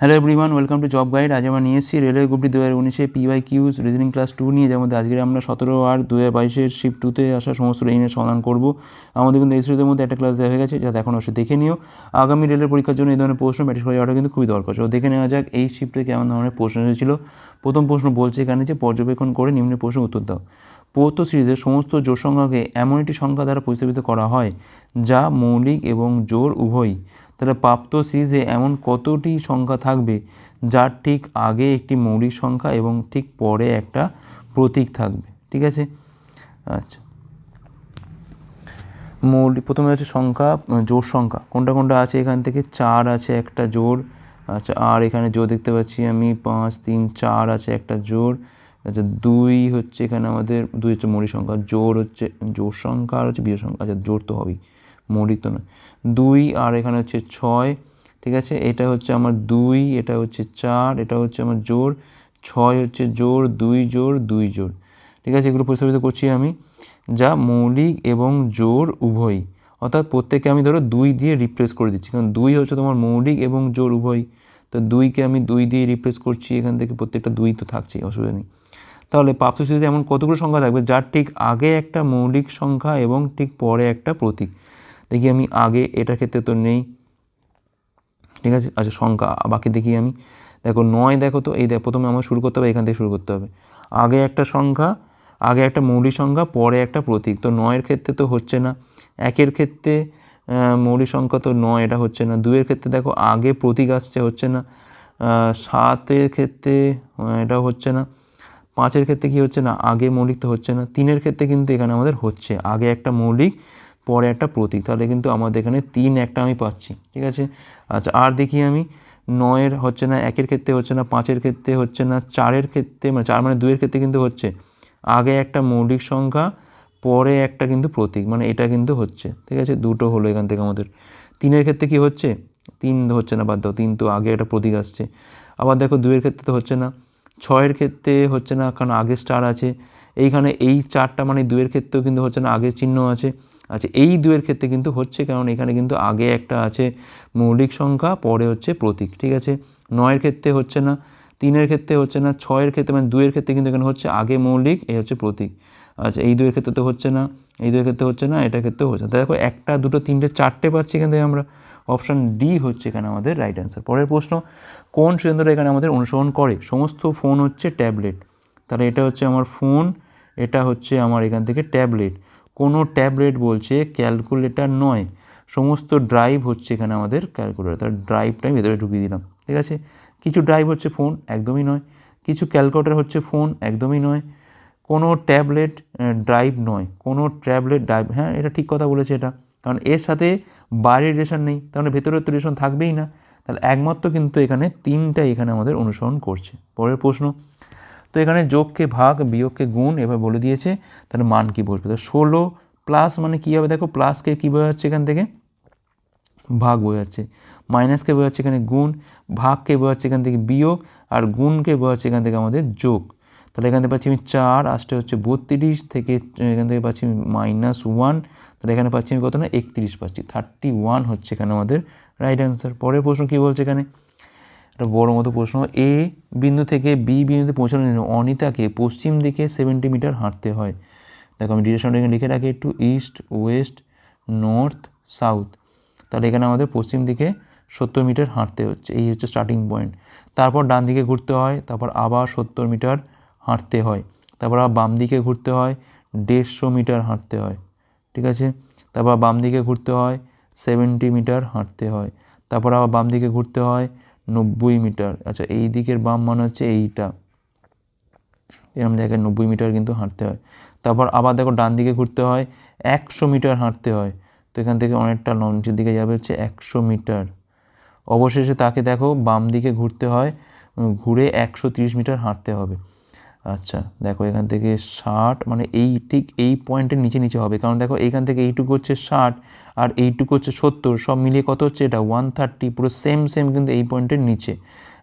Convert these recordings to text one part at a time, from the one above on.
Hello everyone welcome to job guide আজ আমরা নিয়ে এসেছি রেলওয়ে গ্রুপটি দু হাজার উনিশে পিওয়াই কিউজ রিজনিং ক্লাস টু নিয়ে যেমন আজকে আমরা সতেরো আর দু হাজার বাইশের শিফট টুতে আসা সমস্ত রেইনের সমাধান করব। আমাদের কিন্তু এই সিরিজের মধ্যে একটা ক্লাস দেওয়া হয়ে গেছে, যাতে এখন অবশ্যই দেখে নিও। আগামী রেলের পরীক্ষার জন্য এই ধরনের প্রশ্ন প্র্যাকটিস করে কিন্তু খুবই দরকার। তো দেখে নেওয়া যাক এই শিফটে কেমন ধরনের প্রশ্ন এসেছিল। প্রথম প্রশ্ন বলছে এখানে যে, পর্যবেক্ষণ করে নিম্নের প্রশ্নের উত্তর দাও। পৌত্র সিরিজের সমস্ত জোর সংখ্যাকে এমন একটি সংখ্যা দ্বারা প্রতিস্থাপিত করা হয়, যা মৌলিক এবং জোর উভয়ই। তাহলে প্রাপ্ত সিরিজে এমন কতটি সংখ্যা থাকবে? যার ঠিক আগে একটি মৌলিক সংখ্যা এবং ঠিক পরে একটা প্রতীক থাকবে। ঠিক আছে? আচ্ছা। মৌলিক প্রথমে হচ্ছে সংখ্যা জোর সংখ্যা। কোনটা কোনটা আছে এখান থেকে? চার আছে একটা জোর আচ্ছা আর এখানে জোর দেখতে পাচ্ছি আমি। পাঁচ, তিন, চার আছে একটা জোর আচ্ছা দুই হচ্ছে এখানে আমাদের, দুই হচ্ছে মৌলিক সংখ্যা। জোর হচ্ছে জোর সংখ্যা আর হচ্ছে বিয় সংখ্যা আচ্ছা জোর তো হবেই। মৌলিক তো নয়। দুই আর এখানে হচ্ছে ছয়, ঠিক আছে? এটা হচ্ছে আমার দুই, এটা হচ্ছে চার, এটা হচ্ছে আমার জোর ছয় হচ্ছে জোর দুই জোর দুই জোর ঠিক আছে? এগুলো প্রস্তাবিত করছি আমি। যা মৌলিক এবং জোর উভয়ই। অর্থাৎ প্রত্যেককে আমি ধরো দুই দিয়ে রিপ্লেস করে দিচ্ছি। কারণ দুই হচ্ছে তোমার মৌলিক এবং জোর উভয়ই। তো দুইকে আমি দুই দিয়ে রিপ্লেস করছি, এখান থেকে প্রত্যেকটা দুই তো থাকছেই, অসুবিধা নেই। তাহলে প্রাপ্ত এমন কতগুলো সংখ্যা থাকবে? যার ঠিক আগে একটা মৌলিক সংখ্যা এবং ঠিক পরে একটা প্রতীক। দেখি আমি আগে এটার ক্ষেত্রে তো নেই। ঠিক আছে? আচ্ছা সংখ্যা, বাকি দেখি আমি। দেখো, নয় দেখো তো, এই দেখো, প্রথমে আমার শুরু করতে হবে, এখান থেকে শুরু করতে হবে। আগে একটা সংখ্যা, আগে একটা মৌলিক সংখ্যা, পরে একটা প্রতীক। তো নয়ের ক্ষেত্রে তো হচ্ছে না। একের ক্ষেত্রে মৌলিক সংখ্যা তো নয়, এটা হচ্ছে না। দুয়ের ক্ষেত্রে দেখো, আগে প্রতীক আসছে, হচ্ছে না। সাতের ক্ষেত্রে এটা হচ্ছে না। পাঁচের ক্ষেত্রে কি হচ্ছে না? আগে মৌলিক তো হচ্ছে না। তিনের ক্ষেত্রে কিন্তু এখানে আমাদের হচ্ছে। আগে একটা মৌলিক পরে একটা প্রতীক। তাহলে কিন্তু আমাদের এখানে তিন একটা আমি পাচ্ছি, ঠিক আছে? আচ্ছা আর দেখি আমি, নয়ের হচ্ছে না একের ক্ষেত্রে হচ্ছে না, পাঁচের ক্ষেত্রে হচ্ছে না, চারের ক্ষেত্রে মানে চার মানে দুইয়ের ক্ষেত্রে কিন্তু হচ্ছে। আগে একটা মৌলিক সংখ্যা, পরে একটা কিন্তু প্রতীক মানে এটা কিন্তু হচ্ছে, ঠিক আছে? দুটো হলো এখান থেকে আমাদের। তিনের ক্ষেত্রে কি হচ্ছে? তিন হচ্ছে না, বাদ দাও, তিন তো আগে একটা প্রতীক আসছে। আবার দেখো দুইয়ের ক্ষেত্রে তো হচ্ছে না, ছয়ের ক্ষেত্রে হচ্ছে না, কারণ আগে স্টার আছে, এইখানে এই চারটা মানে দুইয়ের ক্ষেত্রেও কিন্তু হচ্ছে না, আগের চিহ্ন আছে। আচ্ছা এই দুয়ের ক্ষেত্রে কিন্তু হচ্ছে কারণ এখানে কিন্তু আগে একটা আছে মৌলিক সংখ্যা, পরে হচ্ছে প্রতীক, ঠিক আছে? নয়ের ক্ষেত্রে হচ্ছে না, তিনের ক্ষেত্রে হচ্ছে না, ছয়ের ক্ষেত্রে মানে দুয়ের ক্ষেত্রে কিন্তু এখানে হচ্ছে আগে মৌলিক এই হচ্ছে প্রতীক। আচ্ছা এই দুয়ের ক্ষেত্রে তো হচ্ছে না, এই দুইয়ের ক্ষেত্রে হচ্ছে না, এটার ক্ষেত্রেও হচ্ছে না। দেখো, একটা, দুটো, তিনটে, চারটে পাচ্ছি এখান থেকে আমরা। অপশান ডি হচ্ছে এখানে আমাদের রাইট অ্যান্সার পরের প্রশ্ন, কোন সুরেন্দ্র এখানে আমাদের অনুসরণ করে? সমস্ত ফোন হচ্ছে ট্যাবলেট। তাহলে এটা হচ্ছে আমার ফোন, এটা হচ্ছে আমার এখান থেকে ট্যাবলেট। কোনো ট্যাবলেট বলছে ক্যালকুলেটার নয়, সমস্ত ড্রাইভ হচ্ছে এখানে আমাদের ক্যালকুলেটার, তার ড্রাইভটা আমি ভেতরে ঢুকিয়ে দিলাম, ঠিক আছে? কিছু ড্রাইভ হচ্ছে ফোন, একদমই নয়। কিছু ক্যালকুলেটার হচ্ছে ফোন, একদমই নয়। কোনো ট্যাবলেট ড্রাইভ নয়। কোনো ট্যাবলেট, ড্রাইভ হ্যাঁ এটা ঠিক কথা বলেছে এটা। কারণ এর সাথে বাইরের রেশন নেই তাহলে ভেতরের তো রেশন থাকবেই না। তাহলে একমাত্র কিন্তু এখানে তিনটা এখানে আমাদের অনুসরণ করছে। পরের প্রশ্ন তো এখানে যোগকে ভাগ বিয়োগকে গুণ এবার বলে দিয়েছে তাহলে মান কী বসবে? তো ষোলো প্লাস মানে কী হবে? দেখো প্লাসকে কী বোঝা যাচ্ছে এখান থেকে? ভাগ বোঝাচ্ছে। মাইনাসকে বোঝাচ্ছে এখানে গুণ ভাগকে বোঝাচ্ছে এখান থেকে বিয়োগ, আর গুণকে বোঝাচ্ছে এখান থেকে আমাদের যোগ। তাহলে এখান থেকে পাচ্ছি আমি চার আসতে হচ্ছে বত্রিশ, থেকে এখান থেকে পাচ্ছি আমি মাইনাস ওয়ান তাহলে এখানে পাচ্ছি আমি কত না? একত্রিশ পাচ্ছি। থার্টি ওয়ান হচ্ছে এখানে আমাদের রাইট অ্যান্সার পরের প্রশ্ন কী বলছে এখানে? একটা বড় মতো প্রশ্ন। এ বিন্দু থেকে বি বিন্দুতে পৌঁছানোর জন্য অনিতাকে পশ্চিম দিকে সেভেন্টি মিটার হাঁটতে হয়। দেখো আমি ডিরেকশনটা এখানে লিখে রাখি একটু ইস্ট ওয়েস্ট নর্থ সাউথ তাহলে এখানে আমাদের পশ্চিম দিকে সত্তর মিটার হাঁটতে হচ্ছে, এই হচ্ছে স্টার্টিং পয়েন্ট তারপর ডান দিকে ঘুরতে হয়, তারপর আবার সত্তর মিটার হাঁটতে হয়। তারপর আবার বাম দিকে ঘুরতে হয়, দেড়শো মিটার হাঁটতে হয়, ঠিক আছে? তারপর বাম দিকে ঘুরতে হয় সেভেন্টি মিটার হাঁটতে হয়। তারপর আবার বাম দিকে ঘুরতে হয় নব্বই মিটার। আচ্ছা এই দিকের বাম মানে হচ্ছে এইটা। এরকম জায়গায় নব্বই মিটার কিন্তু হাঁটতে হয়। তারপর আবার দেখো ডান দিকে ঘুরতে হয়, একশো মিটার হাঁটতে হয়। তো এখান থেকে অনেকটা লঞ্চের দিকে যাবে হচ্ছে একশো মিটার। অবশেষে তাকে দেখো বাম দিকে ঘুরতে হয়, ঘুরে একশো তিরিশ মিটার হাঁটতে হবে। আচ্ছা দেখো এখান থেকে ষাট মানে এই ঠিক এই পয়েন্টের নিচে নিচে হবে। কারণ দেখো এইখান থেকে এইটুকু হচ্ছে ষাট আর এইটুকু হচ্ছে সত্তর, সব মিলিয়ে কত হচ্ছে এটা? ওয়ান থার্টি পুরো সেম সেম কিন্তু এই পয়েন্টের নিচে।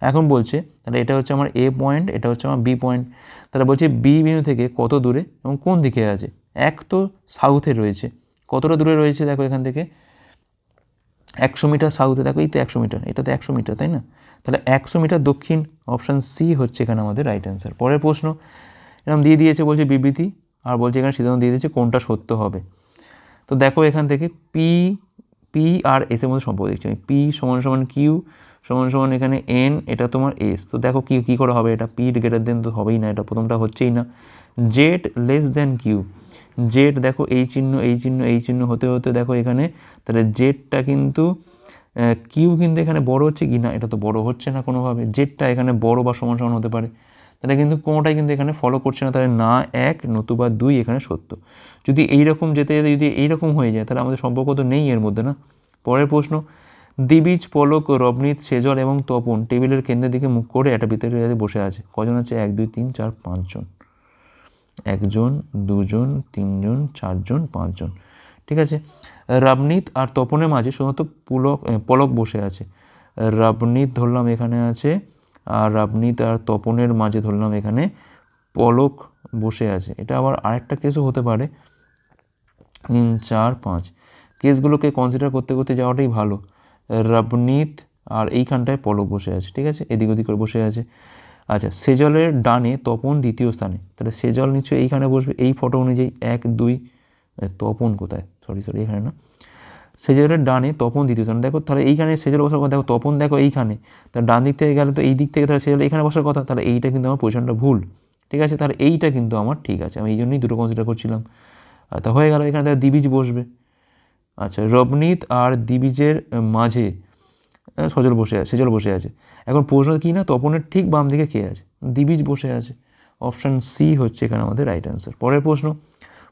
এখন বলছে, তাহলে এটা হচ্ছে আমার এ পয়েন্ট এটা হচ্ছে আমার বি পয়েন্ট তাহলে বলছে বি বিন্দু থেকে কত দূরে এবং কোন দিকে আছে? এক তো সাউথে রয়েছে। কতটা দূরে রয়েছে দেখো এখান থেকে? একশো মিটার সাউথে দেখো এই তো একশো মিটার, এটা তো একশো মিটার, তাই না? তাহলে একশো মিটার দক্ষিণ অপশান সি হচ্ছে এখানে আমাদের রাইট অ্যান্সার পরের প্রশ্ন এরকম দিয়ে দিয়েছে বলছে বিবৃতি, আর বলছে এখানে সিদ্ধান্ত দিয়ে দিয়েছে কোনটা সত্য হবে। তো দেখো এখান থেকে পি পি আর এস এর মধ্যে সম্পর্ক দেখছি আমি। পি সমান সমান কিউ সমান সমান এখানে এন এটা তোমার এস তো দেখো কি, কী করে হবে, এটা পি গ্রেটার দেন তো হবেই না, এটা প্রথমটা হচ্ছেই না। Z less then Q Z দেখো এই চিহ্ন এই চিহ্ন এই চিহ্ন হতে হতে দেখো এখানে, তাহলে জেডটা কিন্তু কিউ কিন্তু এখানে বড় হচ্ছে কি? না, এটা তো বড় হচ্ছে না কোনোভাবে। জেডটা এখানে বড় বা সমান সমান হতে পারে। তাহলে কিন্তু কোনোটাই কিন্তু এখানে ফলো করছে না। তাহলে না এক, নতুবা দুই এখানে সত্য। যদি এইরকম যেতে যেতে যদি এইরকম হয়ে যায়, তাহলে আমাদের সম্পর্ক তো নেই এর মধ্যে, না? পরের প্রশ্ন দিবিজ পলক, রবনীত, সেজল এবং তপন টেবিলের কেন্দ্রের দিকে মুখ করে একটা ভিতরে বসে আছে। কজন আছে? এক, দুই, তিন, চার, পাঁচজন। একজন, দুজন, তিনজন, চারজন, পাঁচজন। ঠিক আছে? রাবনীত আর তপনের মাঝে শুধুমাত্র পুলক পলক বসে আছে। রাবনীত ধরলাম এখানে আছে, আর রাবনীত আর তপনের মাঝে ধরলাম এখানে পলক বসে আছে। এটা আবার আরেকটা কেসও হতে পারে। তিন, চার, পাঁচ। কেসগুলোকে কনসিডার করতে করতে যাওয়াটাই ভালো। রাবনীত আর এইখানটায় পলক বসে আছে, ঠিক আছে? এদিক ওদিক করে বসে আছে। আচ্ছা সেজলের ডানে তপন দ্বিতীয় স্থানে। তাহলে সেজল নিশ্চয়ই এইখানে বসবে। এই ফটো অনুযায়ী এক, দুই তপন কোথায়? সরি সরি এখানে না। সেজলের ডানে তপন দ্বিতীয় স্থানে। দেখো, তাহলে এইখানে সেজল বসার কথা, দেখো, তপন দেখো এইখানে। তাহলে ডান দিক থেকে গেলে তো এই দিক থেকে তাহলে সেজল এইখানে বসার কথা, তাহলে এইটা কিন্তু আমার পজিশনটা ভুল। ঠিক আছে? তাহলে এইটা কিন্তু আমার ঠিক আছে। আমি এই জন্যই দুটো কনসিডার করছিলাম। তা হয়ে গেল, এখানে তাহলে দিবিজ বসবে। আচ্ছা রবনীত আর দিবিজের মাঝে সজল বসে আছে, সেজল বসে আছে। এখন প্রশ্ন কী না, তপনের ঠিক বাম দিকে কে আছে? দিবিজ বসে আছে। অপশান সি হচ্ছে এখানে আমাদের রাইট অ্যান্সার পরের প্রশ্ন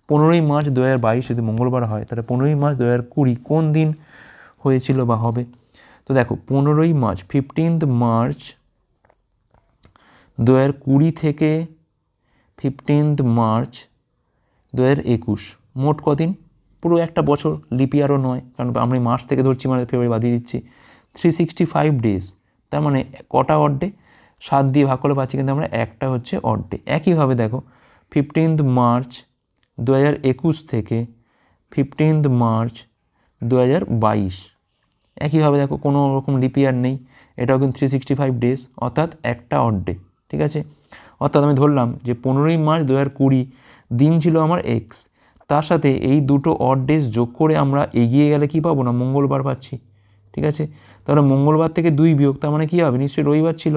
পনেরোই মার্চ দু হাজার বাইশ যদি মঙ্গলবার হয়, তাহলে পনেরোই মার্চ দু হাজার কুড়ি কোন দিন হয়েছিল বা হবে? তো দেখো, পনেরোই মার্চ ফিফটিন্থ মার্চ দু হাজার কুড়ি থেকে ফিফটিন্থ মার্চ দু হাজার একুশ, মোট কদিন? পুরো একটা বছর লিপিয়ারও নয়, কারণ আমি মার্চ থেকে ধরছি মানে ফেব্রুয়ারি বাদিয়ে দিচ্ছি। থ্রি সিক্সটি ফাইভ ডেজ তার মানে কটা অড ডে সাত দিয়ে ভাগ করে পাচ্ছি কিন্তু আমরা একটা হচ্ছে অড ডে একইভাবে দেখো ফিফটিন্থ মার্চ দু হাজার একুশ থেকে ফিফটিন্থ মার্চ দু হাজার বাইশ। একইভাবে দেখো, কোনো রকম লিপিয়ার নেই। এটাও কিন্তু থ্রি সিক্সটি ফাইভ ডেজ অর্থাৎ একটা অড ডে ঠিক আছে? অর্থাৎ আমি ধরলাম যে পনেরোই মার্চ দু হাজার কুড়ি দিন ছিল আমার এক্স তার সাথে এই দুটো অড ডেজ যোগ করে আমরা এগিয়ে গেলে কি পাবো না? মঙ্গলবার পাচ্ছি, ঠিক আছে? তাহলে মঙ্গলবার থেকে দুই বিয়োগ, তার মানে কী হবে? নিশ্চয়ই রবিবার ছিল।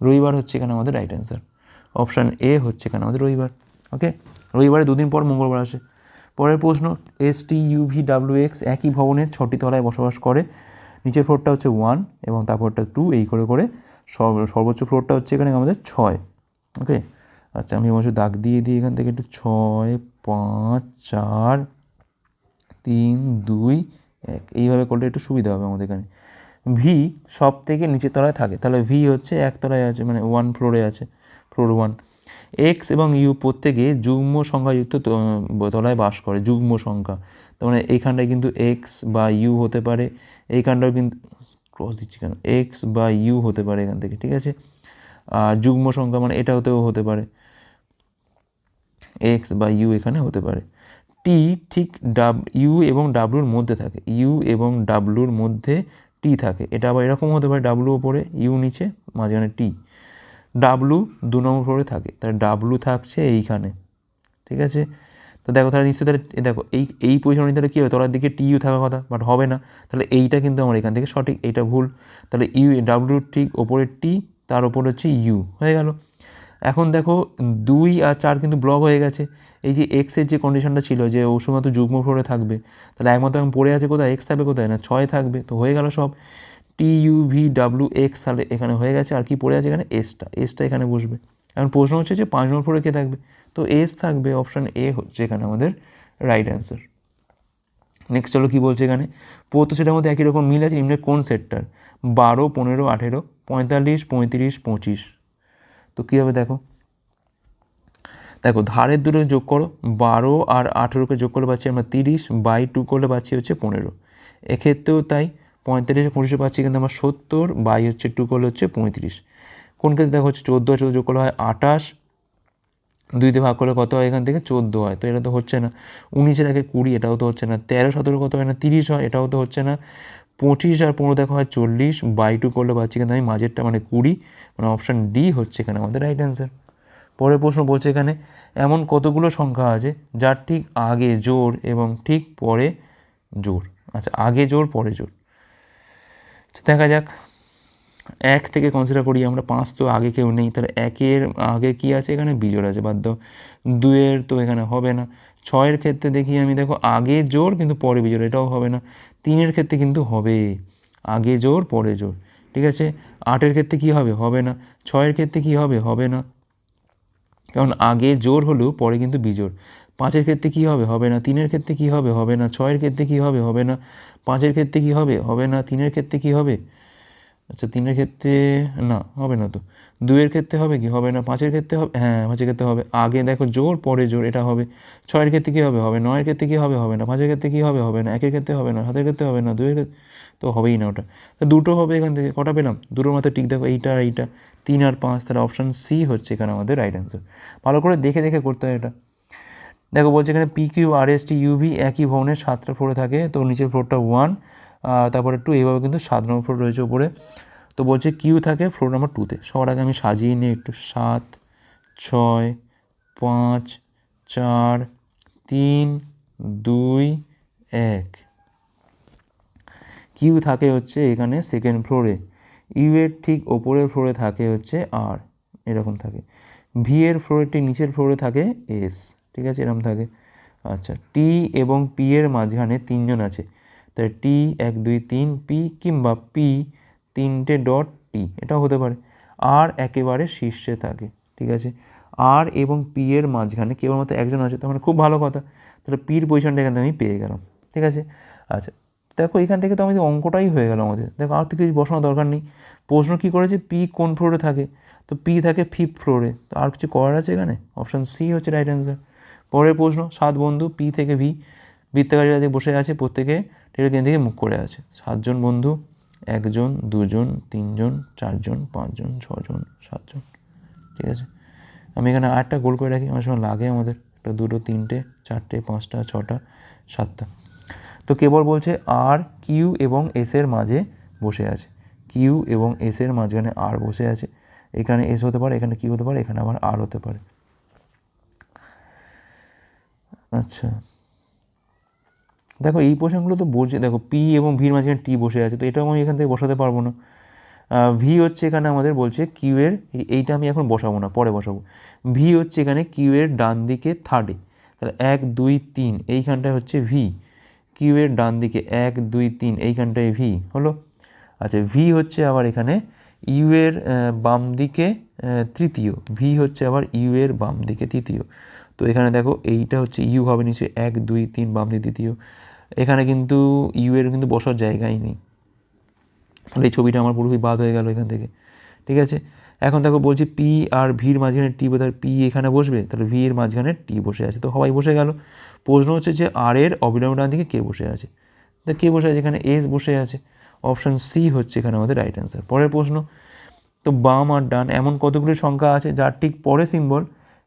রবিবার হচ্ছে এখানে আমাদের রাইট অ্যান্সার অপশান এ হচ্ছে এখানে আমাদের রবিবার। ওকে রবিবারে দুদিন পর মঙ্গলবার আসে। পরের প্রশ্ন S T UV W X একই ভবনের ছটি তলায় বসবাস করে। নিচের ফ্লোরটা হচ্ছে ওয়ান এবং তারপরটা টু এই করে করে। সর্ব- সর্বোচ্চ ফ্লোরটা হচ্ছে এখানে আমাদের ছয়। ওকে আচ্ছা আমি বলছি দাগ দিয়ে দিই এখান থেকে একটু। ছয়, পাঁচ, চার, তিন, দুই, এক। এইভাবে করলে একটু সুবিধা হবে আমাদের এখানে। ভি সব থেকে নিচের তলায় থাকে। তাহলে ভি হচ্ছে এক তলায় আছে মানে ওয়ান ফ্লোরে আছে। ফ্লোর ওয়ান এক্স এবং ইউ প্রত্যেকে যুগ্ম সংখ্যাযুক্ত তলায় বাস করে, যুগ্ম সংখ্যা। তার মানে এইখানটায় কিন্তু এক্স বা ইউ হতে পারে, এইখানটাও কিন্তু ক্রস দিচ্ছি কেন? এক্স বা ইউ হতে পারে এখান থেকে, ঠিক আছে? আর যুগ্ম সংখ্যা মানে এটা হতেও হতে পারে। এক্স বা ইউ এখানে হতে পারে। টি ঠিক ডাব ইউ এবং ডাব্লুর মধ্যে থাকে ইউ এবং ডাব্লুর মধ্যে টি থাকে। এটা আবার এরকম হতে পারে ডাব্লু ওপরে ইউ নিচে, মাঝখানে টি ডাব্লু দু নম্বর ফ্লোরে থাকে। তাহলে ডাব্লু থাকছে এইখানে। ঠিক আছে? তো দেখো, তাহলে নিশ্চয়ই তাহলে দেখো, এই এই পজিশনে তাহলে কী হবে? তলার দিকে টি ইউ থাকার কথা বাট হবে না। তাহলে এইটা কিন্তু আমার এখান থেকে সঠিক, এইটা ভুল। তাহলে ইউ ডাব্লুর ঠিক ওপরে টি তার ওপর হচ্ছে ইউ হয়ে গেল। এখন দেখো, দুই আর চার কিন্তু ব্লক হয়ে গেছে। এই যে এক্সের যে কন্ডিশনটা ছিল, যে ও শুধুমাত্র যুগ্ম ফ্লোরে থাকবে, তাহলে একমাত্র এখন পড়ে আছে কোথায়? এক্স থাকবে কোথায়? না, ছয় থাকবে, তো হয়ে গেল সব। T U V W X তাহলে এখানে হয়ে গেছে, আর কি পড়ে আছে এখানে? এসটা এসটা এখানে বসবে। এখন প্রশ্ন হচ্ছে যে পাঁচ নম্বর ফ্লোরে কে থাকবে? তো এস থাকবে অপশান এ হচ্ছে এখানে আমাদের রাইট অ্যান্সার নেক্সট চলো কী বলছে এখানে? প্রত সেটার মধ্যে একই রকম মিল আছে নিম্নের কোন সেটটার? বারো, পনেরো, আঠেরো, পঁয়তাল্লিশ, পঁয়ত্রিশ, পঁচিশ। তো কী হবে দেখো? দেখো, ধারের দুটো যোগ করো, বারো আর আঠেরোকে যোগ করলে পাচ্ছি আমরা তিরিশ, বাই টু করলে পাচ্ছি হচ্ছে পনেরো। এক্ষেত্রেও তাই পঁয়তাল্লিশে পঁচিশে পাচ্ছি কিন্তু আমার সত্তর, বাই হচ্ছে টু করলে হচ্ছে পঁয়ত্রিশ। কোন ক্ষেত্রে দেখো হচ্ছে চোদ্দ আর চোদ্দ যোগ করলে হয় আটাশ দুইতে ভাগ করলে কত হয় এখান থেকে চোদ্দ হয়, তো এটা তো হচ্ছে না। উনিশের একে কুড়ি, এটাও তো হচ্ছে না। তেরো, সতেরো কত হয় না? তিরিশ হয়, এটাও তো হচ্ছে না। পঁচিশ আর পনেরো দেখা হয় চল্লিশ, বাই টু করলে পাচ্ছি কিন্তু আমি মাঝেরটা মানে কুড়ি মানে অপশান ডি হচ্ছে এখানে আমাদের রাইট অ্যান্সার পরের প্রশ্ন বলছে এখানে, এমন কতগুলো সংখ্যা আছে যার ঠিক আগে জোর এবং ঠিক পরে জোর আচ্ছা আগে জোর পরে জোর আচ্ছা, দেখা যাক। এক থেকে কনসিডার করি আমরা পাঁচ তো আগে কেউ নেই তাহলে একের আগে কি আছে? এখানে বিজোড় আছে বাধ্য দুয়ের তো এখানে হবে না। ছয়ের ক্ষেত্রে দেখি আমি দেখো আগে জোর কিন্তু পরে বিজোড় এটাও হবে না। তিনের ক্ষেত্রে কিন্তু হবে আগে জোর পরে জোর ঠিক আছে? আটের ক্ষেত্রে কি হবে? হবে না। ছয়ের ক্ষেত্রে কি হবে? হবে না। কারণ আগে জোর হলেও পরে কিন্তু বিজোড়। পাঁচের ক্ষেত্রে কি হবে হবে না তিনের ক্ষেত্রে কি হবে হবে না ছয়ের ক্ষেত্রে কি হবে হবে না পাঁচের ক্ষেত্রে কি হবে হবে না তিনের ক্ষেত্রে কি হবে আচ্ছা তিনের ক্ষেত্রে না হবে না তো দুয়ের ক্ষেত্রে হবে কি হবে না পাঁচের ক্ষেত্রে হবে হ্যাঁ পাঁচের ক্ষেত্রে হবে আগে দেখো জোর পরে জোর এটা হবে ছয়ের ক্ষেত্রে কী হবে হবে নয়ের ক্ষেত্রে কী হবে হবে না পাঁচের ক্ষেত্রে কী হবে হবে না একের ক্ষেত্রে হবে না সাতের ক্ষেত্রে হবে না দুয়ের ক্ষেত্রে তো হবেই না ওটা তো দুটো হবে এখান থেকে কটা পেলাম দুটোর মাথায় ঠিক দেখো এইটা আর এইটা তিন আর পাঁচ তাহলে অপশান সি হচ্ছে এখানে আমাদের রাইট অ্যান্সার ভালো করে দেখে দেখে করতে হয় এটা দেখো, বলছে এখানে P Q R S T UV একই ভবনের সাতটা ফ্লোরে থাকে। তো নিচের ফ্লোরটা ওয়ান তারপরে টু এইভাবে কিন্তু সাত নম্বর ফ্লোর রয়েছে উপরে। তো বলছে কিউ থাকে ফ্লোর নাম্বার টুতে সবার আগে আমি সাজিয়ে নিই একটু। সাত, ছয়, পাঁচ, চার, তিন, দুই, এক। কিউ থাকে হচ্ছে এখানে সেকেন্ড ফ্লোরে ইউ এর ঠিক ওপরের ফ্লোরে থাকে হচ্ছে আর এরকম থাকে। ভি এর ফ্লোরের ঠিক নিচের ফ্লোরে থাকে এস ঠিক আছে এরকম থাকে। আচ্ছা টি এবং পি এর মাঝখানে তিনজন আছে। তাই টি এক, দুই, তিন পি কিংবা পি তিনটে ডট টি এটাও হতে পারে। আর একেবারে শীর্ষে থাকে, ঠিক আছে? আর এবং পি এর মাঝখানে কেবলমাত্র একজন আছে, তার মানে খুব ভালো কথা। তাহলে পির পজিশনটা এখান থেকে আমি পেয়ে গেলাম, ঠিক আছে? আচ্ছা দেখো এখান থেকে তো আমাদের অঙ্কটাই হয়ে গেল আমাদের। দেখো আর তো কিছু বসানোর দরকার নেই। প্রশ্ন কী করেছে? পি কোন ফ্লোরে থাকে? তো পি থাকে ফিফথ ফ্লোরে তো আর কিছু করার আছে এখানে? অপশান সি হচ্ছে রাইট অ্যান্সার পরের প্রশ্ন, সাত বন্ধু, পি থেকে ভি বৃত্তাকারী যাদের বসে আছে, প্রত্যেকে টেলিকেন থেকে মুখ করে আছে। সাতজন বন্ধু, একজন, দুজন, তিনজন, চারজন, পাঁচজন, ছজন, সাতজন। ঠিক আছে? আমি এখানে আটটা গোল করে রাখি আমার সময় লাগে আমাদের। একটা দুটো, তিনটে, চারটে, পাঁচটা, ছটা, সাতটা। তো কেবল বলছে আর, কিউ এবং এস এর মাঝে বসে আছে। কিউ এবং এস এর মাঝখানে আর বসে আছে। এখানে এস হতে পারে, এখানে কিউ হতে পারে, এখানে আবার আর হতে পারে। আচ্ছা। দেখো, এই পোর্শনগুলো তো বসে দেখো পি এবং ভির মাঝখানে টি বসে আছে, তো এটাও আমি এখান থেকে বসাতে পারব না। ভি হচ্ছে এখানে আমাদের বলছে কিউ এর, এইটা আমি এখন বসাবো না, পরে বসাবো। ভি হচ্ছে এখানে কিউ এর ডান দিকে থার্ডে তাহলে এক, দুই, তিন, এইখানটায় হচ্ছে ভি কিউ এর ডান দিকে এক, দুই, তিন, এইখানটায় ভি হলো? আচ্ছা ভি হচ্ছে আবার এখানে ইউ এর বাম দিকে তৃতীয়। ভি হচ্ছে আবার ইউ এর বাম দিকে তৃতীয়। তো এখানে দেখো এইটা হচ্ছে ইউ হবে নিচে এক, দুই, তিন, বাম দিকে তৃতীয় এখানে কিন্তু ইউ এর কিন্তু বসার জায়গাই নেই। তাহলে এই ছবিটা আমার পুরোপুরি বাদ হয়ে গেল এখান থেকে। ঠিক আছে? এখন দেখো বলছি পি আর ভির মাঝখানে টি বোধ পি এখানে বসবে, তাহলে ভি এর মাঝখানে টি বসে আছে। তো সবাই বসে গেল। প্রশ্ন হচ্ছে যে আর এর অবিলম্ব ডান দিকে কে বসে আছে? তা কে বসে আছে? এখানে এস বসে আছে। অপশান সি হচ্ছে এখানে আমাদের রাইট অ্যান্সার পরের প্রশ্ন, তো বাম আর ডান এমন কতগুলি সংখ্যা আছে, যার ঠিক পরে সিম্বল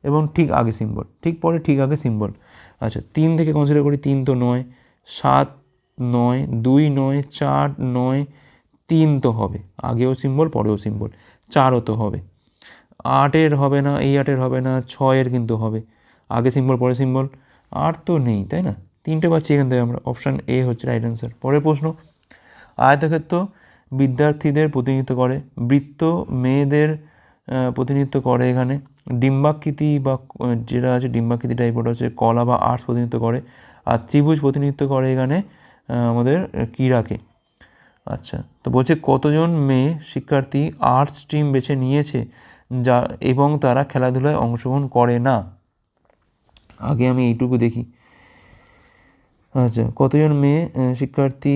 এবং ঠিক আগে সিম্বল ঠিক পরে ঠিক আগে সিম্বল আচ্ছা তিন থেকে কনসিডার করি, তিন তো নয়, সাত নয়, দুই নয়, চার নয়, তিন তো হবে। আগেও সিম্বল পরেও সিম্বল চারও তো হবে। আটের হবে না, এই আটের হবে না, ছয়ের কিন্তু হবে। আগে সিম্বল পরে সিম্বল আর তো নেই, তাই না? তিনটে পাচ্ছি এখান থেকে আমরা। অপশান এ হচ্ছে রাইট অ্যান্সার পরের প্রশ্ন, আয়তক্ষেত্র বিদ্যার্থীদের প্রতিনিধিত্ব করে, বৃত্ত মেয়েদের প্রতিনিধিত্ব করে এখানে। ডিম্বাকৃতি বা যেটা আছে ডিম্বাকৃতি টাইপ ওটা হচ্ছে কলা বা আর্টস প্রতিনিধিত্ব করে। আর ত্রিভুজ প্রতিনিধিত্ব করে এখানে আমাদের ক্রীড়াকে। আচ্ছা তো বলছে কতজন মেয়ে শিক্ষার্থী আর্টস স্ট্রিম বেছে নিয়েছে যা, এবং তারা খেলাধুলায় অংশগ্রহণ করে না? আগে আমি এইটুকু দেখি। আচ্ছা কতজন মেয়ে শিক্ষার্থী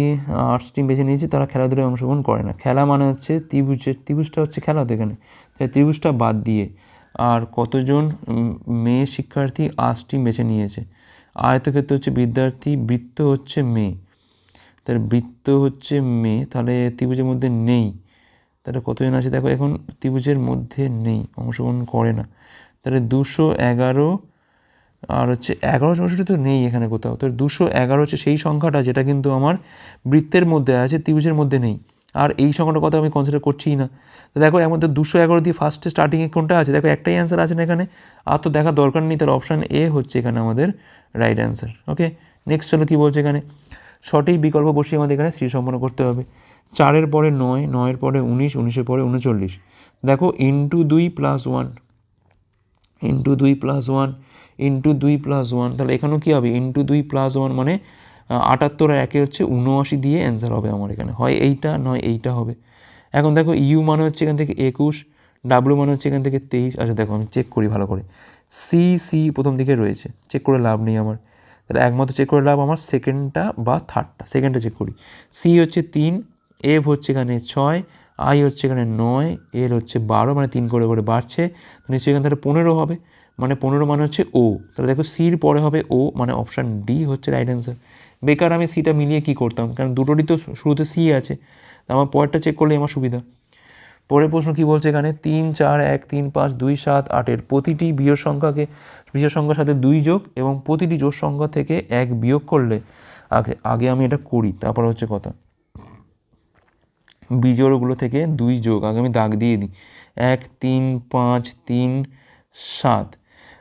আর্টস টিম বেছে নিয়েছে তারা খেলাধুলায় অংশগ্রহণ করে না? খেলা মানে হচ্ছে ত্রিভুজের, ত্রিভুজটা হচ্ছে খেলা তো এখানে। তাই ত্রিভুজটা বাদ দিয়ে আর কতজন মেয়ে শিক্ষার্থী আর্টস টিম বেছে নিয়েছে? আয়তক্ষেত্র হচ্ছে বিদ্যার্থী, বৃত্ত হচ্ছে মেয়ে। তার বৃত্ত হচ্ছে মেয়ে, তাহলে ত্রিভুজের মধ্যে নেই। তাহলে কতজন আছে? দেখো, এখন ত্রিভুজের মধ্যে নেই, অংশগ্রহণ করে না। তাহলে দুশো এগারো আর হচ্ছে এগারো চৌষট্টি তো নেই এখানে কোথাও। তো দুশো এগারো হচ্ছে সেই সংখ্যাটা যেটা কিন্তু আমার বৃত্তের মধ্যে আছে, ত্রিভুজের মধ্যে নেই। আর এই সংখ্যাটার কথা আমি কনসিডার করছিই না। তো দেখো, এর মধ্যে দুশো এগারো দিয়ে ফার্স্টে স্টার্টিংয়ে কোনটা আছে? দেখো, একটাই অ্যান্সার আছে না এখানে। আর তো দেখার দরকার নেই তার অপশান এ হচ্ছে এখানে আমাদের রাইট অ্যান্সার ওকে নেক্সট চলো কী বলছে এখানে? সঠিক বিকল্প বসিয়ে আমাদের এখানে শ্রী সম্পন্ন করতে হবে। চারের পরে নয়, নয়ের পরে উনিশ, উনিশের পরে উনচল্লিশ। দেখো ইন্টু দুই প্লাস ওয়ান ইন্টু দুই প্লাস ওয়ান ইন্টু দুই প্লাস ওয়ান তাহলে এখানেও কী হবে? ইন্টু দুই প্লাস ওয়ান মানে আটাত্তর একে হচ্ছে উনআশি দিয়ে অ্যান্সার হবে আমার এখানে। হয় এইটা, নয় এইটা হবে। এখন দেখো ইউ মানে হচ্ছে এখান থেকে একুশ ডাব্লু মানে হচ্ছে এখান থেকে তেইশ। আচ্ছা দেখো, আমি চেক করি ভালো করে। সি সি প্রথম দিকে রয়েছে চেক করে লাভ নেই আমার। তাহলে একমাত্র চেক করে লাভ আমার সেকেন্ডটা বা থার্ডটা সেকেন্ডটা চেক করি। সি হচ্ছে তিন এফ হচ্ছে এখানে ছয় আই হচ্ছে এখানে নয় এর হচ্ছে বারো মানে তিন করে করে বাড়ছে। নিশ্চয়ই এখানে তাহলে পনেরো হবে মানে পনেরো মানে হচ্ছে ও তাহলে দেখো সির পরে হবে ও মানে অপশান ডি হচ্ছে রাইট অ্যান্সার বেকার আমি সিটা মিলিয়ে কী করতাম? কারণ দুটোরই তো শুরুতে সি আছে। আমার পরেরটা চেক করলে আমার সুবিধা। পরের প্রশ্ন কী বলছে এখানে? তিন, চার, এক, তিন, পাঁচ, দুই, সাত আটের প্রতিটি বিয়োগ সংখ্যাকে বিজোড় সংখ্যার সাথে দুই যোগ এবং প্রতিটি জোড় সংখ্যা থেকে এক বিয়োগ করলে, আগে আগে আমি এটা করি, তারপর হচ্ছে কথা। বিজোড়গুলো থেকে দুই যোগ, আগে আমি দাগ দিয়ে দিই। এক, তিন, পাঁচ, তিন, সাত।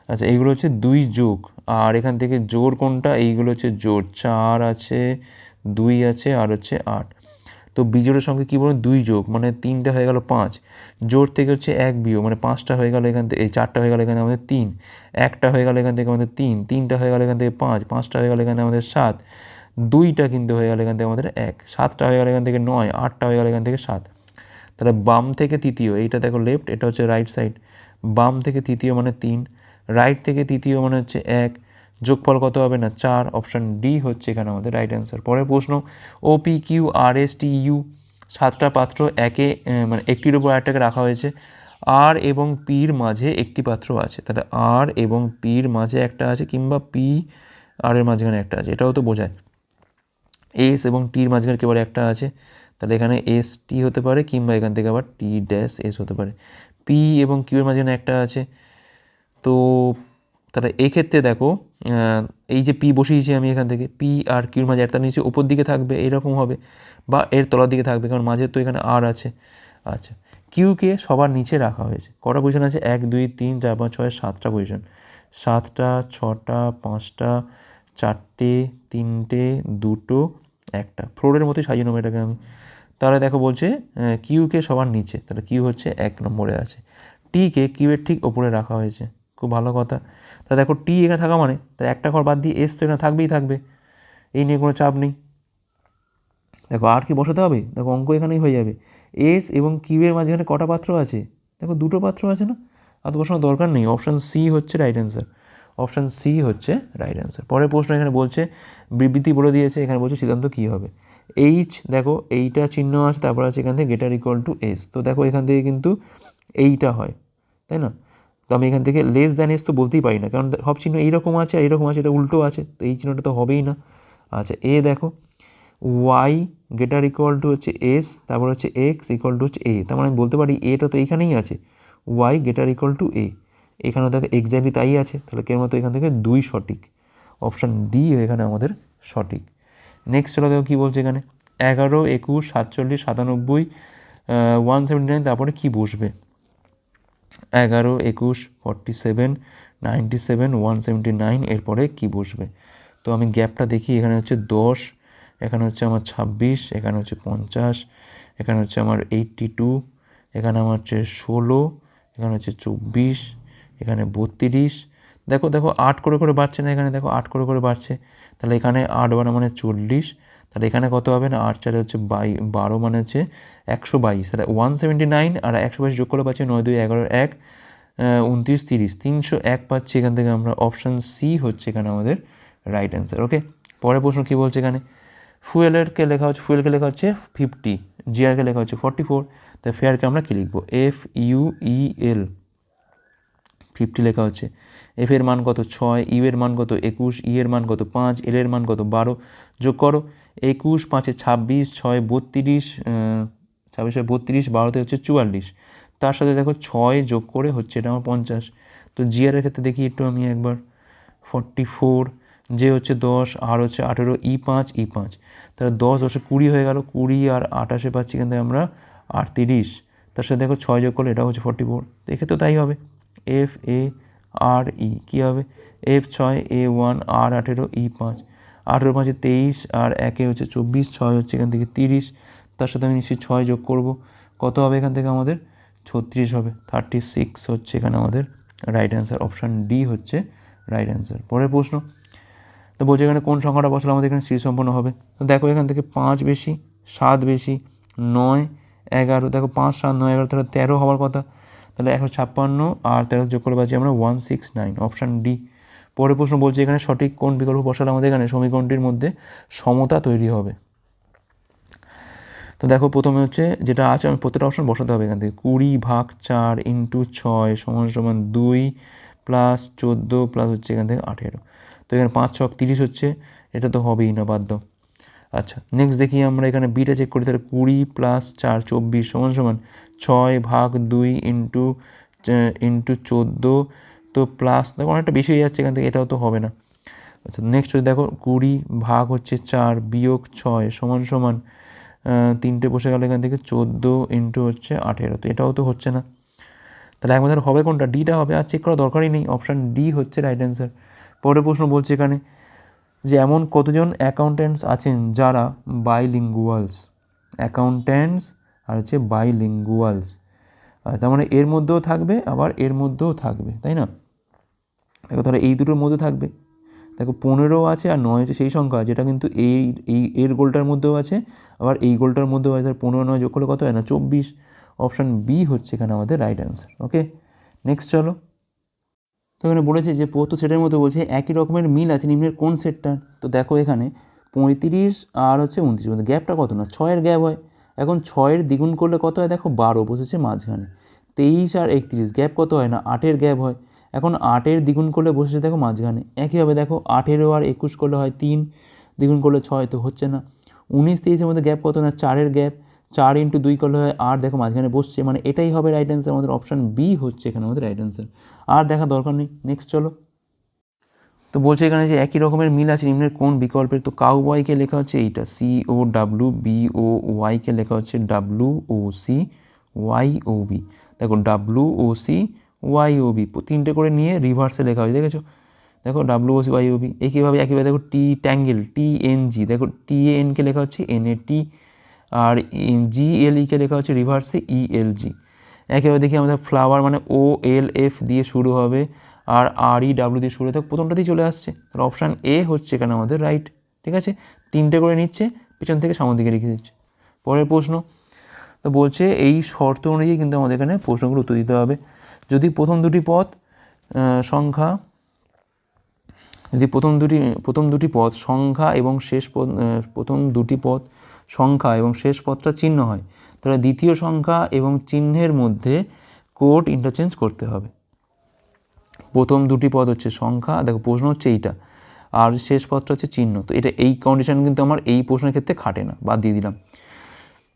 আচ্ছা এইগুলো হচ্ছে দুই যোগ। আর এখান থেকে জোর কোনটা? এইগুলো হচ্ছে জোর চার আছে, দুই আছে, আর হচ্ছে আট। তো বিজোড়ের সঙ্গে কী বলুন? দুই যোগ মানে তিনটা হয়ে গেল পাঁচ। জোর থেকে হচ্ছে এক বিয়োগ মানে পাঁচটা হয়ে গেল এখান থেকে এই চারটা হয়ে গেল এখানে আমাদের তিন। একটা হয়ে গেল এখান থেকে আমাদের তিন। তিনটা হয়ে গেল এখান থেকে পাঁচ। পাঁচটা হয়ে গেল এখানে আমাদের সাত। দুইটা কিন্তু হয়ে গেল এখান থেকে আমাদের এক। সাতটা হয়ে গেল এখান থেকে নয়। আটটা হয়ে গেল এখান থেকে সাত। তাহলে বাম থেকে তৃতীয়, এইটা দেখো লেফট এটা হচ্ছে রাইট সাইড বাম থেকে তৃতীয় মানে তিন। রাইট থেকে তৃতীয় মানে হচ্ছে এক। যোগফল কত হবে না? চার। অপশান ডি হচ্ছে এখানে আমাদের রাইট অ্যান্সার পরের প্রশ্ন O P Q R S T U সাতটা পাত্র একে মানে একটির উপর আরেকটাকে রাখা হয়েছে। আর এবং পির মাঝে একটি পাত্র আছে। তাহলে আর এবং পির মাঝে একটা আছে কিংবা পি আর এর মাঝখানে একটা আছে, এটাও তো বোঝায়। এস এবং টির মাঝখানে কেবল একটা আছে? তাহলে এখানে এস টি হতে পারে কিংবা এখান থেকে আবার টি ড্যাশ এস হতে পারে। পি এবং কিউর মাঝখানে একটা আছে। তো তাহলে এক্ষেত্রে দেখো এই যে পি বসিয়েছি আমি এখান থেকে পি আর কিউর মাঝে একটা নিচে ওপর দিকে থাকবে, এরকম হবে, বা এর তলার দিকে থাকবে, কারণ মাঝে তো এখানে আর আছে। আচ্ছা কিউকে সবার নিচে রাখা হয়েছে। কটা পজিশন আছে? এক, দুই, তিন, চার, পাঁচ, ছয়, সাতটা পজিশন সাতটা, ছটা, পাঁচটা, চারটে, তিনটে, দুটো, একটা। ফ্লোরের মতোই সাজিয়ে নেব এটাকে আমি। তাহলে দেখো বলছে কিউকে সবার নিচে, তাহলে কিউ হচ্ছে এক নম্বরে আছে। টিকে কিউয়ের ঠিক ওপরে রাখা হয়েছে। খুব ভালো কথা। তা দেখো টি এখানে থাকা মানে? তা একটা ঘর বাদ দিয়ে এস তো এখানে থাকবেই থাকবে। এই নিয়ে কোনো চাপ নেই। দেখো আর কি বসাতে হবে? দেখো অঙ্ক এখানেই হয়ে যাবে। এস এবং কিউয়ের মাঝখানে কটা পাত্র আছে? দেখো দুটো পাত্র আছে না? আর বসানোর দরকার নেই। অপশান সি হচ্ছে রাইট অ্যান্সার অপশান সি হচ্ছে রাইট অ্যান্সার পরের প্রশ্ন এখানে বলছে, বিবৃতি বলে দিয়েছে, এখানে বলছে সিদ্ধান্ত কী হবে? এইচ দেখো এইটা চিহ্ন আছে, তারপর আছে এখান থেকে গেটার ইকুয়াল টু এস তো দেখো এখান থেকে কিন্তু এইটা হয়। তাই না? তো আমি এখান থেকে লেস দ্যান এস তো বলতেই পারি না। কারণ সব চিহ্ন এইরকম আছে আর এইরকম আছে, এটা উল্টো আছে, তো এই চিহ্নটা তো হবেই না। আচ্ছা এ দেখো ওয়াই গেটার ইকুয়াল টু হচ্ছে এস তারপর হচ্ছে এক্স ইকুয়াল টু হচ্ছে এ তার মানে আমি বলতে পারি এটা তো এইখানেই আছে Y greater equal to A এখানেও দেখো এক্স্যাক্টলি তাই আছে, তাহলে কেন মতো এখান থেকে দুই সঠিক অপশান ডি এখানে আমাদের সঠিক। নেক্সট চলো দেখো কী বলছে এখানে, এগারো, একুশ, সাতচল্লিশ, সাতানব্বই ওয়ান সেভেন্টি নাইন তারপরে কী বসবে? এগারো, একুশ forty seven ninety seven one seventy nine এরপরে কী বসবে? তো আমি গ্যাপটা দেখি, এখানে হচ্ছে দশ, এখানে হচ্ছে আমার ছাব্বিশ, এখানে হচ্ছে পঞ্চাশ, এখানে হচ্ছে আমার এইটটি টু এখানে আমার হচ্ছে ষোলো, এখানে হচ্ছে চব্বিশ, এখানে বত্রিশ। দেখো দেখো, আট করে করে বাড়ছে না এখানে, দেখো, আট করে করে বাড়ছে। তাহলে এখানে আট বারো মানে চল্লিশ তাহলে এখানে কত হবে না? আট চারে হচ্ছে বাই, বারো মানে হচ্ছে একশো বাইশ। তাহলে ওয়ান সেভেন্টি নাইন আর একশো বাইশ যোগ করে পাচ্ছি নয় দুই এগারো এক উনত্রিশ তিরিশ। তিনশো এক পাচ্ছি এখান থেকে আমরা অপশান সি হচ্ছে এখানে আমাদের রাইট অ্যান্সার ওকে পরের প্রশ্ন কী বলছে এখানে? ফুয়েলেরকে লেখা হচ্ছে ফুয়েলকে লেখা হচ্ছে ফিফটি জিআরকে লেখা হচ্ছে ফর্টি ফোর তাই ফেয়ারকে আমরা কী লিখব? F U E L fifty লেখা হচ্ছে। এফ এর মান কত? ছয় ইউ এর মান কত? একুশ ই এর মান কত? পাঁচ এল এর মান কত? বারো। যোগ করো। একুশ, পাঁচে ছাব্বিশ, ছয় বত্রিশ ছাব্বিশে বত্রিশ, বারোতে হচ্ছে চুয়াল্লিশ। তার সাথে দেখো ছয় যোগ করে হচ্ছে এটা আমার পঞ্চাশ। তো জিআরের ক্ষেত্রে দেখি একটু আমি একবার। ফর্টি ফোর যে হচ্ছে দশ আর হচ্ছে আঠেরো ই পাঁচ ই পাঁচ। তাহলে দশ দশে কুড়ি হয়ে গেল, কুড়ি আর আঠাশে পাচ্ছি কিন্তু আমরা আটত্রিশ। তার সাথে দেখো ছয় যোগ করলে এটা হচ্ছে ফর্টি ফোর এক্ষেত্রে তাই হবে। এফ এ আর ই কী হবে? এফ ছয় এ ওয়ান আর আঠেরো ই পাঁচ। আঠেরো পাঁচে তেইশ আর একে হচ্ছে চব্বিশ, ছয় হচ্ছে এখান থেকে তিরিশ। তার সাথে আমি নিশ্চয়ই ছয় যোগ করব। কত হবে এখান থেকে আমাদের? ছত্রিশ হবে। থার্টি সিক্স হচ্ছে এখানে আমাদের রাইট অ্যান্সার অপশান ডি হচ্ছে রাইট অ্যান্সার পরের প্রশ্ন, তো বলছে এখানে কোন সংখ্যাটা বসালে আমাদের এখানে শ্রী সম্পন্ন হবে? তো দেখো এখান থেকে পাঁচ বেশি, সাত বেশি, নয়, এগারো। দেখো পাঁচ, সাত, নয়, এগারো তাহলে তেরো হওয়ার কথা। তাহলে একশো ছাপ্পান্ন আর তেরো যোগ করে পাচ্ছি আমরা one six nine option D পরের প্রশ্ন বলছে, এখানে সঠিক কোন বিকল্প বসালে আমাদের এখানে সমীকরণটির মধ্যে সমতা তৈরি হবে? তো দেখো, প্রথমে হচ্ছে যেটা আছে, আমি প্রত্যেকটা অপশন বসাতে হবে এখান থেকে। কুড়ি ভাগ চার ইন্টু ছয় সমান সমান দুই প্লাস চোদ্দ প্লাস হচ্ছে এখান থেকে আঠেরো। তো এখানে পাঁচ ছক তিরিশ হচ্ছে, এটা তো হবেই না বাধ্য আচ্ছা নেক্সট দেখি আমরা এখানে বিটা চেক করি, তাহলে কুড়ি প্লাস চার চব্বিশ সমান সমান ছয় ভাগ দুই ইন্টু ইন্টু চোদ্দ তো প্লাস দেখো অনেকটা বেশি হয়ে যাচ্ছে এখান থেকে, এটাও তো হবে না। আচ্ছা নেক্সট হচ্ছে দেখো, কুড়ি ভাগ হচ্ছে চার, বিয়োগ ছয়, সমান সমান তিনটে বসে গেল এখান থেকে, চোদ্দ ইন্টু হচ্ছে আঠেরো, তো এটাও তো হচ্ছে না। তাহলে আমাদের হবে কোনটা? ডিটা হবে। আর চেক করা দরকারই নেই অপশান ডি হচ্ছে রাইট অ্যান্সার পরের প্রশ্ন বলছে এখানে যে এমন কতজন অ্যাকাউন্ট্যান্টস আছেন যারা বাইলিঙ্গুয়ালস অ্যাকাউন্ট্যান্টস আর হচ্ছে বাইলিঙ্গুয়ালস তার মানে এর মধ্যেও থাকবে, আবার এর মধ্যেও থাকবে, তাই না? দেখো তাহলে এই দুটোর মধ্যে থাকবে। দেখো পনেরো আছে আর নয় হচ্ছে সেই সংখ্যা, যেটা কিন্তু এই এই, এর গোলটার মধ্যেও আছে, আবার এই গোলটার মধ্যেও আছে। পনেরো নয় যোগ করলে কত হয় না? চব্বিশ। অপশান বি হচ্ছে এখানে আমাদের রাইট অ্যান্সার ওকে নেক্সট চলো। তো এখানে বলেছে যে প্রত সেটের মধ্যে বলছে একই রকমের মিল আছে নিম্নের কোন সেটটা তো দেখো এখানে পঁয়ত্রিশ আর হচ্ছে উনত্রিশ মধ্যে গ্যাপটা কত না? ছয়ের গ্যাপ হয়। এখন ছয়ের দ্বিগুণ করলে কত হয়? দেখো বারো, বসেছে মাঝখানে। তেইশ আর একত্রিশ, গ্যাপ কত হয় না? আটের গ্যাপ হয়। এখন আটের দ্বিগুণ করলে বসেছে দেখো মাঝখানে। একইভাবে দেখো আঠেরো আর একুশ করলে হয় তিন, দ্বিগুণ করলে ছয়, তো হচ্ছে না। উনিশ তেইশের মধ্যে গ্যাপ কত না? চারের গ্যাপ। চার ইন্টু দুই করলে হয় আর দেখো মাঝখানে বসছে। মানে এটাই হবে রাইট অ্যান্সার আমাদের অপশান বি হচ্ছে এখানে আমাদের রাইট অ্যান্সার আর দেখা দরকার নেই। নেক্সট চলো। তো বলছে এখানে যে একই রকমের মিল আছে, নিম্নের কোন বিকল্পের? তো কাউ ওয়াইকে লেখা হচ্ছে এইটা C O W B O ওয়াইকে লেখা হচ্ছে W O C Y O B দেখো W O C Y O B তিনটে করে নিয়ে রিভার্সে লেখা হয়েছে, দেখেছ? দেখো W O C Y O B একইভাবে একইভাবে দেখো টি ট্যাঙ্গেল টি এন জি দেখো টি এনকে লেখা হচ্ছে এন এ টি আর জি এল ইকে লেখা হচ্ছে রিভার্সে ই এল জি একেবারে দেখি আমাদের ফ্লাওয়ার মানে ও এল এফ দিয়ে শুরু হবে, আর আর ই ডাব্লিউ দিয়ে শুরু হবে। প্রথমটাতেই চলে আসছে, তাহলে অপশান এ হচ্ছে এখানে আমাদের রাইট ঠিক আছে? তিনটে করে নিচ্ছে, পিছন থেকে সামনের দিকে রেখে দিচ্ছে। পরের প্রশ্ন, তো বলছে এই শর্ত অনুযায়ী কিন্তু আমাদের এখানে প্রশ্নগুলো উত্তর দিতে হবে। যদি প্রথম দুটি পদ সংখ্যা, যদি প্রথম দুটি প্রথম দুটি পদ সংখ্যা এবং শেষ পদ প্রথম দুটি পদ সংখ্যা এবং শেষ পদটা চিহ্ন হয়, তাহলে দ্বিতীয় সংখ্যা এবং চিহ্নের মধ্যে কোড ইন্টারচেঞ্জ করতে হবে। প্রথম দুটি পদ হচ্ছে সংখ্যা, দেখো প্রশ্ন হচ্ছে এইটা, আর শেষ পদটা হচ্ছে চিহ্ন, তো এটা এই কন্ডিশন কিন্তু আমার এই প্রশ্নের ক্ষেত্রে খাটে না, বাদ দিয়ে দিলাম।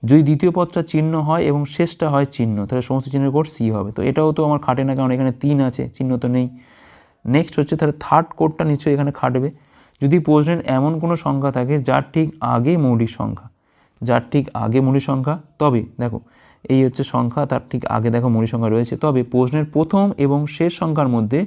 যদি দ্বিতীয় পদটা চিহ্ন হয় এবং শেষটা হয় চিহ্ন, তাহলে সমস্ত চিহ্নের কোড সি হবে। তো এটাও তো আমার খাটে না, কারণ এখানে তিন আছে, চিহ্ন তো নেই। নেক্সট হচ্ছে তাহলে থার্ড কোডটা নিশ্চয়ই এখানে খাটবে। যদি প্রশ্নের এমন কোনো সংখ্যা থাকে যার ঠিক আগে মৌলিক সংখ্যা, যার ঠিক আগে মৌলিক সংখ্যা, তবে দেখো, এই হচ্ছে সংখ্যা, তার ঠিক আগে দেখো মৌলিক সংখ্যা রয়েছে, তবে প্রশ্নের প্রথম এবং শেষ সংখ্যার মধ্যে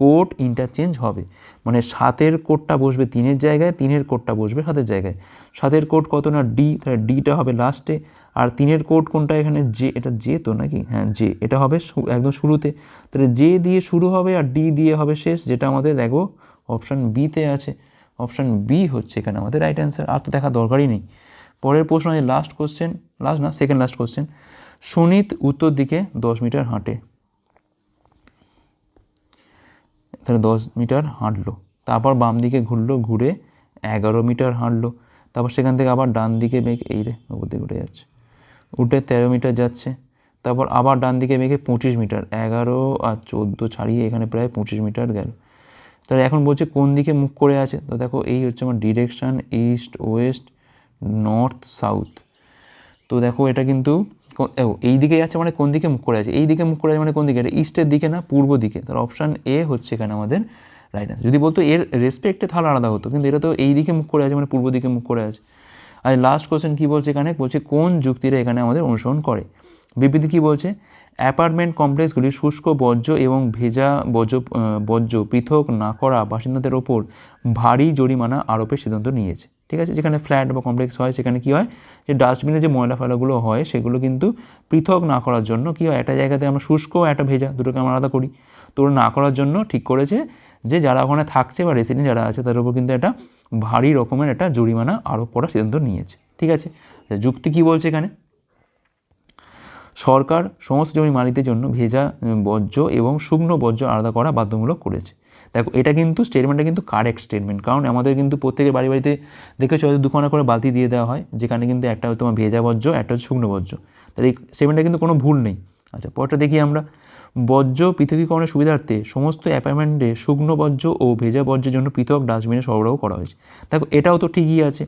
কোড ইন্টারচেঞ্জ হবে। মানে সাতের কোডটা বসবে তিনের জায়গায়, তিনের কোডটা বসবে সাতের জায়গায়। সাতের কোড কত না ডি তাহলে ডিটা হবে লাস্টে আর তিনের কোড কোনটা এখানে জে এটা জে তো নাকি? হ্যাঁ জে এটা হবে একদম শুরুতে। তাহলে জে দিয়ে শুরু হবে আর ডি দিয়ে হবে শেষ, যেটা আমাদের দেখো অপশান বিতে আছে। অপশান বি হচ্ছে এখানে আমাদের রাইট অ্যান্সার আর তো দেখা দরকারই নেই। পরের প্রশ্ন আছে লাস্ট কোশ্চেন লাস্ট না সেকেন্ড লাস্ট কোশ্চেন সুনীত উত্তর দিকে দশ মিটার হাঁটে। তাহলে দশ মিটার হাঁটলো। তারপর বাম দিকে ঘুরলো, ঘুরে এগারো মিটার হাঁটলো। তারপর সেখান থেকে আবার ডান দিকে মেঘ, এই রে ওপর উঠে যাচ্ছে। উঠে তেরো মিটার যাচ্ছে। তারপর আবার ডান দিকে মেঘে পঁচিশ মিটার, এগারো আর চোদ্দ ছাড়িয়ে এখানে প্রায় পঁচিশ মিটার গেল। তাহলে এখন বলছে কোন দিকে মুখ করে আছে? তো দেখো, এই হচ্ছে আমার direction east west north south তো দেখো, এটা কিন্তু ও এই দিকে যাচ্ছে মানে কোন দিকে মুখ করে আছে? এই দিকে মুখ করে আছে মানে কোন দিকে? এটা ইস্টের দিকে না, পূর্ব দিকে? তাহলে অপশান এ হচ্ছে এখানে আমাদের রাইট আনসার যদি বলতো এর রেসপেক্টে তাহলে আলাদা হতো, কিন্তু এটা তো এই দিকে মুখ করে আছে মানে পূর্ব দিকে মুখ করে আছে। আর লাস্ট কোশ্চেন কী বলছে এখানে? বলছে কোন যুক্তিরা এখানে আমাদের অনুসরণ করে? বিবৃতি কী বলছে? অ্যাপার্টমেন্ট কমপ্লেক্সগুলি শুষ্ক, বর্জ্য এবং ভেজা বর্জ্য বর্জ্য পৃথক না করা বাসিন্দাদের ওপর ভারী জরিমানা আরোপের সিদ্ধান্ত নিয়েছে। ঠিক আছে? যেখানে ফ্ল্যাট বা কমপ্লেক্স হয়, সেখানে কী হয়? যে ডাস্টবিনে যে ময়লা ফেলাগুলো হয়, সেগুলো কিন্তু পৃথক না করার জন্য কী হয়? একটা জায়গাতে আমরা শুষ্ক একটা ভেজা দুটোকে আমরা আলাদা করি। তো না করার জন্য ঠিক করেছে যে যারা ওখানে থাকছে বা রেসিডেন্ট যারা আছে, তাদের উপর কিন্তু একটা ভারী রকমের একটা জরিমানা আরোপ করার সিদ্ধান্ত নিয়েছে। ঠিক আছে? যুক্তি কী বলছে এখানে? সরকার সমস্ত জমি মালিকদের জন্য ভেজা বর্জ্য এবং শুকনো বর্জ্য আলাদা করা বাধ্যমূলক করেছে। দেখো, এটা কিন্তু স্টেটমেন্টটা কিন্তু কারেক্ট স্টেটমেন্ট কারণ আমাদের কিন্তু প্রত্যেকের বাড়ি বাড়িতে দেখেছ হয়তো দুখানা করে বালতি দিয়ে দেওয়া হয়, যেখানে কিন্তু একটা তোমার ভেজা বর্জ্য, একটা হচ্ছে শুকনো বর্জ্য। তাহলে এই স্টেটমেন্টটা কিন্তু কোনো ভুল নেই। আচ্ছা পরটা দেখি আমরা। বর্জ্য পৃথকীকরণের সুবিধার্থে সমস্ত অ্যাপার্টমেন্টে শুকনো বর্জ্য ও ভেজা বর্জ্যের জন্য পৃথক ডাস্টবিনে সরবরাহ করা হয়েছে। দেখো, এটাও তো ঠিকই আছে।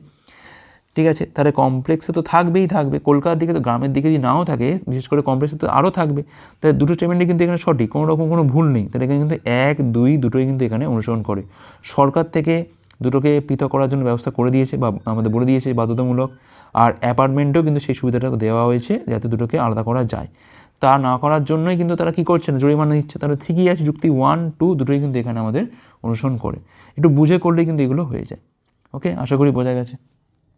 ঠিক আছে? তাহলে কমপ্লেক্সে তো থাকবেই থাকবে। কলকাতার দিকে তো, গ্রামের দিকে যদি নাও থাকে, বিশেষ করে কমপ্লেক্সে তো আরও থাকবে। তাহলে দুটো স্টেটমেন্টই কিন্তু এখানে সঠিক, কোনো রকম কোনো ভুল নেই। তাহলে এখানে কিন্তু এক, দুই দুটোই কিন্তু এখানে অনুসরণ করে। সরকার থেকে দুটোকে পৃথক করার জন্য ব্যবস্থা করে দিয়েছে বা আমাদের বলে দিয়েছে বাধ্যতামূলক। আর অ্যাপার্টমেন্টেও কিন্তু সেই সুবিধাটা দেওয়া হয়েছে, যাতে দুটোকে আলাদা করা যায়। তা না করার জন্যই কিন্তু তারা কী করছে না, জরিমানা দিচ্ছে তারা ঠিকই আছে, যুক্তি ওয়ান টু দুটোই কিন্তু এখানে আমাদের অনুসরণ করে। একটু বুঝে করলেই কিন্তু এগুলো হয়ে যায়। ওকে আশা করি বোঝা গেছে।